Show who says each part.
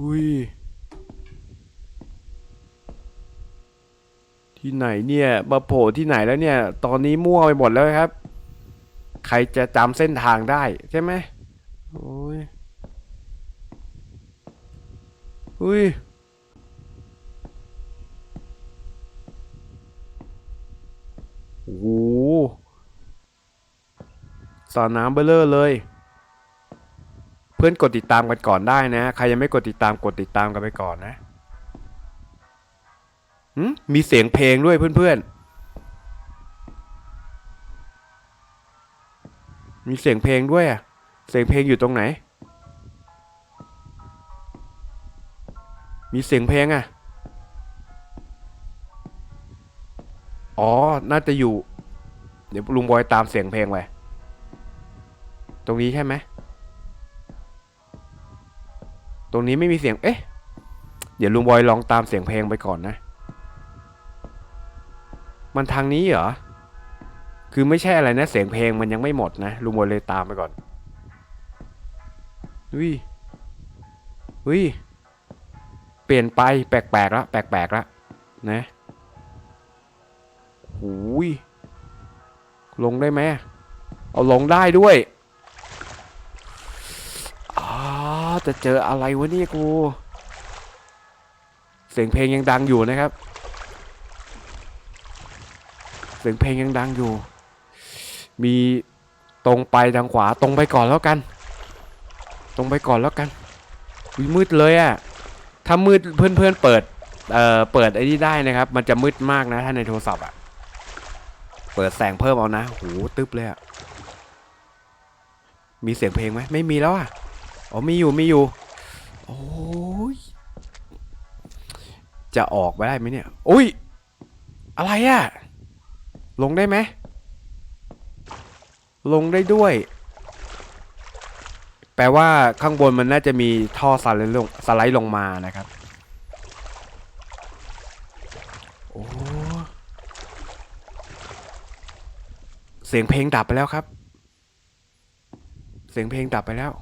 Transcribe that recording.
Speaker 1: อุ้ย ที่ไหนเนี่ยมาโผล่ที่ไหนแล้วเนี่ย ตอนนี้มั่วไปหมดแล้วครับ ใครจะจำเส้นทางได้ใช่ไหมโอ้ยอุ้ยโอ้โหสระน้ำเบลเลอร์เลย เพื่อนกดติดตามกันก่อนได้นะ ใครยังไม่กดติดตามกดติดตามกันไปก่อนนะมีเสียงเพลงด้วยเพื่อนๆ มีเสียงเพลงด้วยอะเสียงเพลงอยู่ตรงไหน มีเสียงเพลงอะอ๋อ น่าจะอยู่ เดี๋ยวลุงบอยตามเสียงเพลงไป ตรงนี้ใช่ไหม ตรงนี้ไม่มีเสียง เอ๊ะ เดี๋ยวลุงบอยลองตามเสียงเพลงไปก่อนนะ มันทางนี้เหรอ คือไม่ใช่อะไรนะ เสียงเพลงมันยังไม่หมดนะลุงบอยเลยตามไปก่อนอุ้ยอุ้ยเปลี่ยนไปแปลกๆแล้วแปลกๆแล้วนะหูยลงได้ไหมเอาลงได้ด้วย จะเจออะไรวะนี่กู เสียงเพลงยังดังอยู่นะครับ เสียงเพลงยังดังอยู่ มีตรงไปทางขวาตรงไปก่อนแล้วกัน ตรงไปก่อนแล้วกันมืดเลยอะถ้ามืดเพื่อนๆเปิดเอ่อเปิดไอ้นี่ได้นะครับ มันจะมืดมากนะถ้าในโทรศัพท์อะ เปิดแสงเพิ่มเอานะโหตึ๊บเลยอะมีเสียงเพลงไหมไม่มีแล้วอะ อ๋อมีอยู่มีอยู่ โอ้ย จะออกไปได้ไหมเนี่ยอุ้ย อะไรอะลงได้ไหม ลงได้ด้วย แปลว่าข้างบนมันน่าจะมีท่อสไลด์ลงสไลด์ลงมานะครับ โอ้เสียงเพลงดับไปแล้วครับ เสียงเพลงดับไปแล้ว